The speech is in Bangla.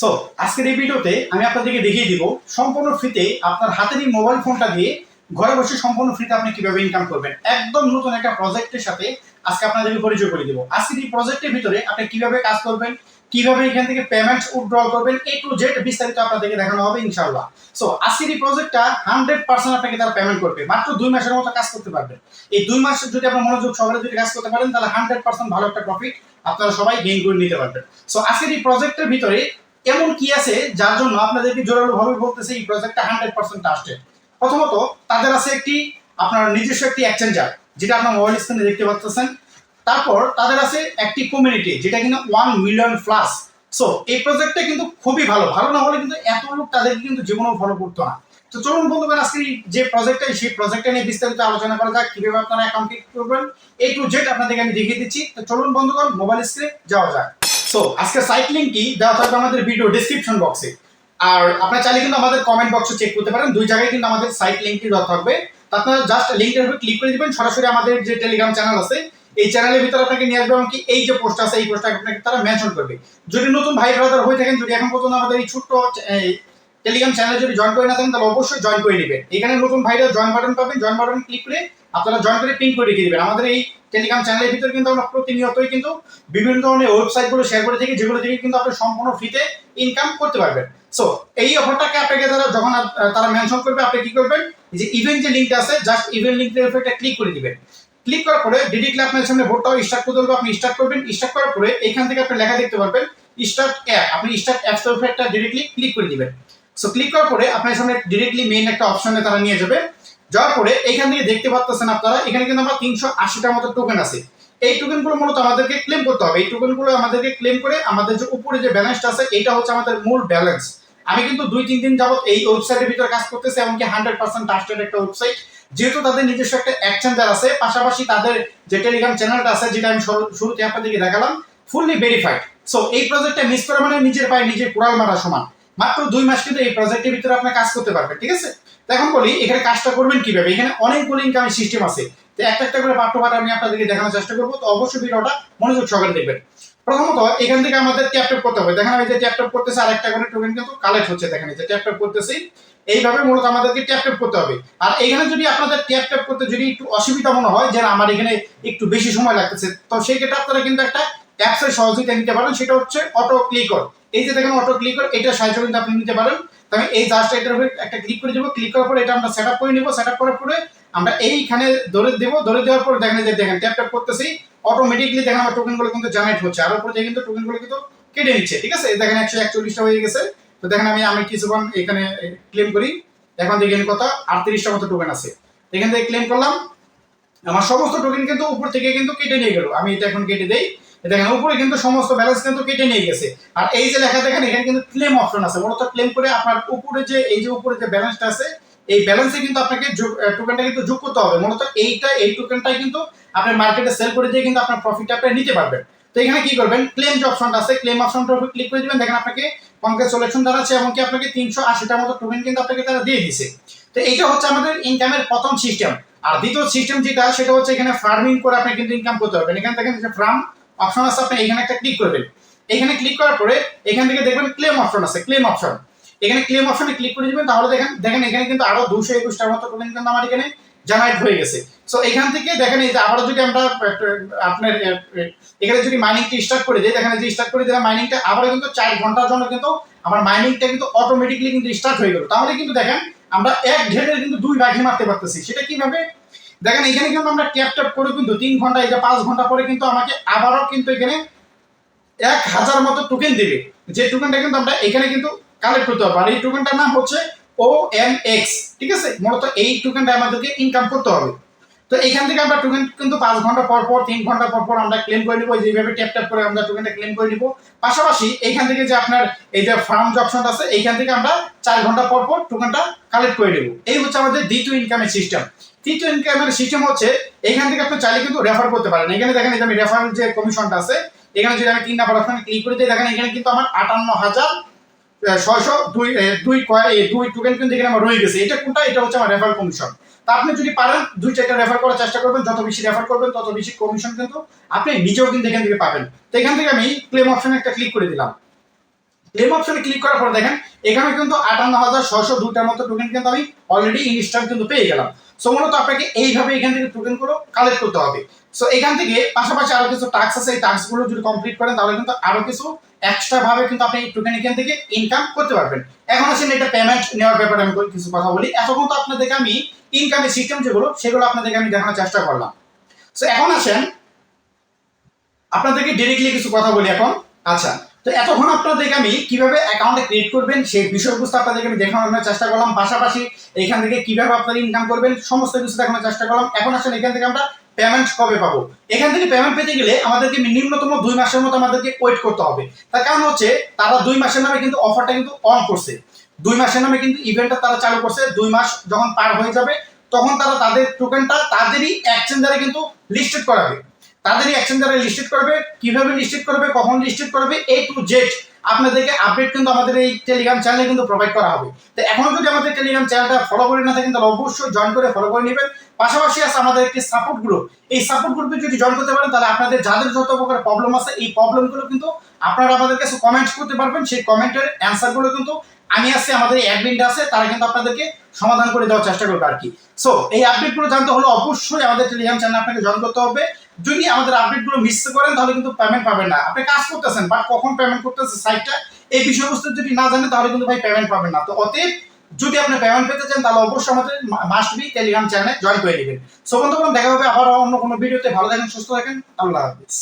সো আজকের এই ভিডিওতে আমি আপনাদেরকে দেখিয়ে দিব সম্পূর্ণ ফ্রিতে আপনার হাতের এই মোবাইল ফোনটা দিয়ে ঘরে বসে সম্পূর্ণ ফ্রিতে আপনি কীভাবে ইনকাম করবেন। একদম নতুন একটা প্রজেক্টের সাথে আজকে আপনাদেরকে পরিচয় করে দিব। আজকের এই প্রজেক্টের ভিতরে আপনি কীভাবে কাজ করবেন, কীভাবে এখান থেকে পেমেন্ট উইথড্রল করবেন, এ টু জেড বিস্তারিত আপনাদেরকে দেখানো হবে ইনশাআল্লাহ। সো আজকের এই প্রজেক্টটা হান্ড্রেড পার্সেন্ট আপনাকে তারা পেমেন্ট করবে। মাত্র দুই মাসের মতো কাজ করতে পারবেন এই দুই মাস যদি আপনার মনোযোগ সহকারে যদি কাজ করতে পারেন, তাহলে হান্ড্রেড পার্সেন্ট ভালো একটা প্রফিট আপনারা সবাই গেইন করে নিতে পারবেন। সো আজকের এই প্রজেক্টের ভিতরে এমন কি আছে যার জন্য আপনাদেরকে জোরালো ভাবে বলতেছে এই প্রজেক্টটা হান্ড্রেড পার্সেন্ট ট্রাস্টেড প্রথমত, তাদের আছে একটি, আপনার নিজস্ব একটি এক্সচেঞ্জার যেটা আপনার মোবাইল স্ক্রিনে দেখতে পাচ্ছেন। তারপর তাদের আছে একটি কমিউনিটি যেটা কিনা ওয়ান মিলিয়ন প্লাস সো এই প্রজেক্টটা কিন্তু খুবই ভালো। ভালো না হলে কিন্তু এত লোক তাদেরকে কিন্তু জীবনেও ফলো করতো না। তো চলুন বন্ধুগণ, আজকে যে প্রজেক্টটা সেই প্রজেক্টটা নিয়ে বিস্তারিত আলোচনা করা যাক, কীভাবে আপনারা অ্যাকাউন্ট করবেন। এই টু জেড আপনাদেরকে আমি দেখিয়ে দিচ্ছি। তো চলুন বন্ধুগণ মোবাইল স্ক্রিনে যাওয়া যাক। সো আজকে সাইট লিঙ্কটি দেওয়া থাকবে আমাদের ভিডিও ডিসক্রিপশন বক্সে আর আপনারা চাইলে কিন্তু আমাদের কমেন্ট বক্সে চেক করতে পারেন। দুই জায়গায় কিন্তু আমাদের সাইট লিঙ্কটি দেওয়া থাকবে। আপনারা জাস্ট লিঙ্কের উপর ক্লিক করে দিবেন। সরাসরি আমাদের যে টেলিগ্রাম চ্যানেল আছে, এই চ্যানেলের ভিতরে আপনাকে নিয়ে আসবে এমনকি এই যে পোস্ট আছে, এই পোস্টটা আপনাকে তারা মেনশন করবে। যদি নতুন ভাই ব্রাদার হয়ে থাকেন, যদি এখন পর্যন্ত আমাদের এই ছোট্ট টেলিগ্রাম চ্যানেলে যদি জয়েন করে না থাকেন, তাহলে অবশ্যই জয়েন করে নেবেন। এখানে নতুন ভাইরা জয়েন বাটন পাবেন। জয়েন বাটন ক্লিক করে আপনারা জয়েন করে পিন করে রেখে দিবেন। আমাদের এই টেলিগ্রাম চ্যানেলের ভিতরে কিন্তু আমরা প্রতিনিয়তই কিন্তু বিভিন্ন ধরনের ওয়েবসাইটগুলো শেয়ার করে থাকি, যেগুলো থেকে কিন্তু আপনি সম্পূর্ণ ফ্রিতে ইনকাম করতে পারবেন। সো এই অফারটাকে আপনাকে তারা যখন তারা মেনশন করবে, আপনি কি করবেন? যে ইভেন্ট যে লিঙ্কটা আছে জাস্ট ইভেন্ট লিঙ্কের উপর ক্লিক করে দিবেন। ক্লিক করার পরে ডিরেক্টলি আপনার সামনে ভোটটাও স্টার্ট করতে হবে আপনি স্টার্ট করবেন। স্টার্ট করার পরে এখান থেকে আপনি লেখা দেখতে পারবেন স্টার্ট অ্যাপ আপনি স্টার্ট অ্যাপস এর উপর একটা ডিরেক্টলি ক্লিক করে দিবেন। সো ক্লিক করার পরে আপনার সামনে ডিরেক্টলি মেইন একটা অপশনে তারা নিয়ে যাবে। যাওয়ার পরে এখান থেকে দেখতে পাচ্ছেন আপনারা, এখানে কিন্তু আমরা তিনশো আশিটার মতো টোকেন আছে। এই টোকেনগুলো মূলত আমাদেরকে ক্লেম করতে হবে। এই টোকেনগুলো আমাদেরকে ক্লেম করে আমাদের যে উপরে যে ব্যালেন্সটা আছে, এটা হচ্ছে আমাদের মূল ব্যালেন্স আমি কিন্তু দুই তিন দিন যাবত এই ওয়েবসাইটের ভিতরে কাজ করতেছি, এমনকি হান্ড্রেড পার্সেন্ট ট্রাস্টেড একটা ওয়েবসাইট যেহেতু তাদের নিজস্ব একটা এক্সচেঞ্জার আছে, পাশাপাশি তাদের যে টেলিগ্রাম চ্যানেলটা আছে, যেটা আমি শুরু- শুরুতে আপনাদেরকে দেখালাম ফুললি ভেরিফাইড সো এই প্রজেক্টটা মিস করা মানে নিজের পায়ে নিজের কুড়াল মারা সমান। মাত্র দুই মাস কিন্তু এই প্রজেক্টের ভিতরে আপনি কাজ করতে পারবেন ঠিক আছে? এখন বলি, এখানে কাজটা করবেন কীভাবে? এখানে অনেকগুলো ইনকামের সিস্টেম আছে। তো একটা একটা করে পাঠ্য পাঠ আমি আপনাদেরকে দেখানোর চেষ্টা করব। তো অবশ্যই ভিডিওটা মনোযোগ সহকারে দেখবেন। প্রথমত, এখান থেকে আমাদের ট্যাপ ট্যাপ করতে হবে। দেখেন আমি যে ট্যাপ ট্যাপ করতেছি আর একটা করে টোকেন কিন্তু কালেক্ট হচ্ছে। দেখেন যে ট্যাপ ট্যাপ করতেছি, এইভাবে মূলত আমাদেরকে ট্যাপ ট্যাপ করতে হবে। আর এখানে যদি আপনাদের ট্যাপ ট্যাপ করতে যদি একটু অসুবিধা মনে হয় যে আমার এখানে একটু বেশি সময় লাগতেছে, তো সেই ক্ষেত্রে আপনারা কিন্তু একটা অ্যাপসের সহযোগিতা নিতে পারেন, সেটা হচ্ছে অটো ক্লিকর এই যে দেখেন অটো ক্লিকর এটা সাহায্য কিন্তু আপনি নিতে পারেন। তো আমি এই জাস্ট এটার উপরে একটা ক্লিক করে দেবো। ক্লিক করার পরে এটা আমরা সেট আপ করে নিব। সেট আপ করার পরে আমরা এইখানে ধরে দেবো। ধরে দেওয়ার পরে দেখেন যে দেখেন ট্যাপ ট্যাপ করতেছি। অটোমেটিকলি দেখেন আমার টোকেনগুলো কিন্তু জেনারেট হচ্ছে। আর উপরে কিন্তু টোকেনগুলো কিন্তু কেটে নিচ্ছে। ঠিক আছে? দেখেন একশো একচল্লিশটা হয়ে গেছে। তো দেখেন আমি আমি কিছুক্ষণ এখানে ক্লেম করি। এখন দেখেন কত? আটত্রিশটা মতো টোকেন আছে। এখান থেকে ক্লেম করলাম। আমার সমস্ত টোকেন কিন্তু উপর থেকে কিন্তু কেটে নিয়ে গেল। আমি এটা এখন কেটে দেই। দেখেন, উপরে কিন্তু সমস্ত ব্যালেন্স কিন্তু কেটে নিয়ে গেছে। আর এই যে লেখা দেখেন, এখানে কিন্তু ক্লেম অপশন আছে। মূলত ক্লেম করে আপনার উপরে যে, এই যে উপরে যে ব্যালেন্সটা আছে, এই ব্যালেন্সে কিন্তু আপনাকে টোকেনটা কিন্তু যোগ করতে হবে। মূলত এইটা, এই টোকেনটাই কিন্তু আপনি মার্কেটে সেল করে দিয়ে কিন্তু আপনার প্রফিট আপনি নিতে পারবেন। তো এখানে কি করবেন? ক্লেম যে অপশনটা আছে ক্লেম অপশনটার উপর ক্লিক করে দিবেন। দেখেন, আপনাকে কংগ্রেচুলেশন জানাচ্ছে এমনকি আপনাকে তিনশো আশিটার মতো টোকেন কিন্তু আপনাকে তারা দিয়ে দিছে তো এইটা হচ্ছে আমাদের ইনকামের প্রথম সিস্টেম আর দ্বিতীয় সিস্টেম যেটা, সেটা হচ্ছে এখানে ফার্মিং করে আপনি কিন্তু ইনকাম করতে পারবেন। এখানে দেখেন যে ফার্ম অপশন আছে, আপনি এখানে একটা ক্লিক করবেন। এখানে ক্লিক করার পরে এখান থেকে দেখবেন ক্লেম অপশন আছে ক্লেম অপশন এখানে ক্লেম অপশনে ক্লিক করে দিবেন তাহলে দেখেন দেখেন এখানে কিন্তু আরও দুশো একুশটার মতো টোকেন কিন্তু আমার এখানে জেনারেট হয়ে গেছে। সো এখান থেকে দেখেন এই যে আবারও যদি আমরা আপনার এখানে যদি মাইনিংটা স্টার্ট করে দিই, দেখেন যে স্টার্ট করে দিলাম মাইনিংটা আবারও কিন্তু চার ঘণ্টার জন্য কিন্তু আমার মাইনিংটা কিন্তু অটোমেটিকলি কিন্তু স্টার্ট হয়ে গেল। তাহলে কিন্তু দেখেন, আমরা এক ঢেলে কিন্তু দুই বাঘি মারতে পারতেছি। সেটা কীভাবে? দেখেন, এখানে কিন্তু আমরা ট্যাপ ট্যাপ করে কিন্তু তিন ঘণ্টা, এই যে পাঁচ ঘণ্টা পরে কিন্তু আমাকে আবারও কিন্তু এখানে এক হাজার মতো টোকেন দেবে। যে টোকেনটা কিন্তু আমরা এখানে কিন্তু কালেক্ট করতে হবে আর এই টোকেনটার নাম হচ্ছে ও এম এক্স ঠিক আছে? মূলত এই টোকেনটা আমাদেরকে ইনকাম করতে হবে। তো এখান থেকে আমরা টোকেন কিন্তু পাঁচ ঘণ্টা পর পর, তিন ঘণ্টা পর পর আমরা ক্লেম করে নিবো। যেভাবে ট্যাপ ট্যাপ করে আমরা টোকেনটা ক্লেম করে নিবো। পাশাপাশি এখান থেকে যে আপনার এই যে ফার্ম যে অপশনটা আছে এইখান থেকে আমরা চার ঘণ্টা পর পর টোকেনটা কালেক্ট করে নেব। এই হচ্ছে আমাদের দ্বিতীয় ইনকামের সিস্টেম তৃতীয় ইনকামের সিস্টেম হচ্ছে এখান থেকে আপনি চাইলে কিন্তু রেফার করতে পারেন। এখানে দেখেন আমি রেফার যে কমিশনটা আছে, এখানে যদি আমি তিন নাম্বার অপশনে ক্লিক করে দিই দেখেন, এখানে কিন্তু আমার আটান্ন হাজার ছয়শো দুই দুই দুই টোকেন কিন্তু এখানে আমার রয়ে গেছে। এটা কোনটা? এটা হচ্ছে আমার রেফার কমিশন তা আপনি যদি পারেন, দুই চারটা রেফার করার চেষ্টা করবেন, যত বেশি রেফার করবেন, তত বেশি কমিশন কিন্তু আপনি নিজেও কিন্তু এখান থেকে পাবেন। তো এখান থেকে আমি ক্লেম অপশনে একটা ক্লিক করে দিলাম। ক্লেম অপশনে ক্লিক করার পর দেখেন, এখানে কিন্তু আটান্ন হাজার ছশো দুটার মতো টোকেন কিন্তু আমি অলরেডি ইনস্টল কিন্তু পেয়ে গেলাম। সো মূলত আপনাকে এইভাবে এখান থেকে টোকেনগুলো কালেক্ট করতে হবে। সো এখান থেকে পাশাপাশি আরও কিছু টাস্ক আছে, এই টাস্কগুলো যদি কমপ্লিট করেন, তাহলে কিন্তু আরও কিছু এক্সট্রা ভাবে কিন্তু আপনি এই টোকেন এখান থেকে ইনকাম করতে পারবেন। এখন আসেন এটা পেমেন্ট নেওয়ার ব্যাপারে আমি কিছু কথা বলি। এতক্ষণ তো আপনাদেরকে আমি ইনকামের সিস্টেম যেগুলো, সেগুলো আপনাদেরকে আমি দেখানোর চেষ্টা করলাম। সো এখন আসেন, আপনাদেরকে ডিরেক্টলি কিছু কথা বলি এখন। আচ্ছা তো এতক্ষণ আপনাদেরকে আমি কীভাবে অ্যাকাউন্টে ক্রিয়েট করবেন, সেই বিষয়বস্তু আপনাদেরকে আমি দেখানোর চেষ্টা করলাম। পাশাপাশি এখান থেকে কীভাবে আপনারা ইনকাম করবেন, সমস্ত কিছু দেখানোর চেষ্টা করলাম। এখন আসলে এখান থেকে আমরা পেমেন্ট কবে পাবো? এখান থেকে পেমেন্ট পেতে গেলে আমাদেরকে নিম্নতম দুই মাসের মতো আমাদেরকে ওয়েট করতে হবে। তার কারণ হচ্ছে, তারা দুই মাসের নামে কিন্তু অফারটা কিন্তু অন করছে। দুই মাসের নামে কিন্তু ইভেন্টটা তারা চালু করছে। দুই মাস যখন পার হয়ে যাবে, তখন তারা তাদের টোকেনটা তাদেরই এক্সচেঞ্জারে কিন্তু লিস্টেড করাবে। তাদেরই তারা লিস্টেড করবে, কীভাবে লিস্টেড করবে, কখন লিস্টেড করবে এ টু জেড আপনাদেরকে আপডেট কিন্তু আমাদের এই টেলিগ্রাম চ্যানেলে কিন্তু প্রোভাইড করা হবে। তো এখনও যদি আমাদের টেলিগ্রাম চ্যানেলটা ফলো করে না থাকেন, তাহলে অবশ্যই জয়েন করে ফলো করে নেবেন। পাশাপাশি আছে আমাদের একটি সাপোর্ট গ্রুপ এই সাপোর্ট গ্রুপে যদি জয়েন করতে পারেন, তাহলে আপনাদের যাদের যত প্রকার প্রবলেম আছে, এই প্রবলেমগুলো কিন্তু আপনারা আমাদের কাছে কমেন্ট করতে পারবেন। সেই কমেন্টের অ্যান্সারগুলো কিন্তু আমি আছি, আমাদের অ্যাডমিনটা আছে, তারা কিন্তু আপনাদেরকে সমাধান করে দেওয়ার চেষ্টা করবে আর কি। সো এই আপডেটগুলো জানতে হলে অবশ্যই আমাদের টেলিগ্রাম চ্যানেল আপনাকে জয়েন করতে হবে। যদি আমাদের আপডেটগুলো মিস করেন, তাহলে কিন্তু পেমেন্ট পাবেন না। আপনি কাজ করতেছেন বাট কখন পেমেন্ট করতেছে সাইটটা এই বিষয়বস্তু যদি না জানেন, তাহলে কিন্তু ভাই পেমেন্ট পাবেন না। তো অতএব যদি আপনি পেমেন্ট পেতে চান, তাহলে অবশ্যই আমাদের মাস্ট বি টেলিগ্রাম চ্যানেলে জয়েন করে নেবেন। সো বন্ধুগণ, দেখা হবে আবার অন্য কোনো ভিডিওতে ভালো থাকেন, সুস্থ থাকেন। আল্লাহ হাফিজ।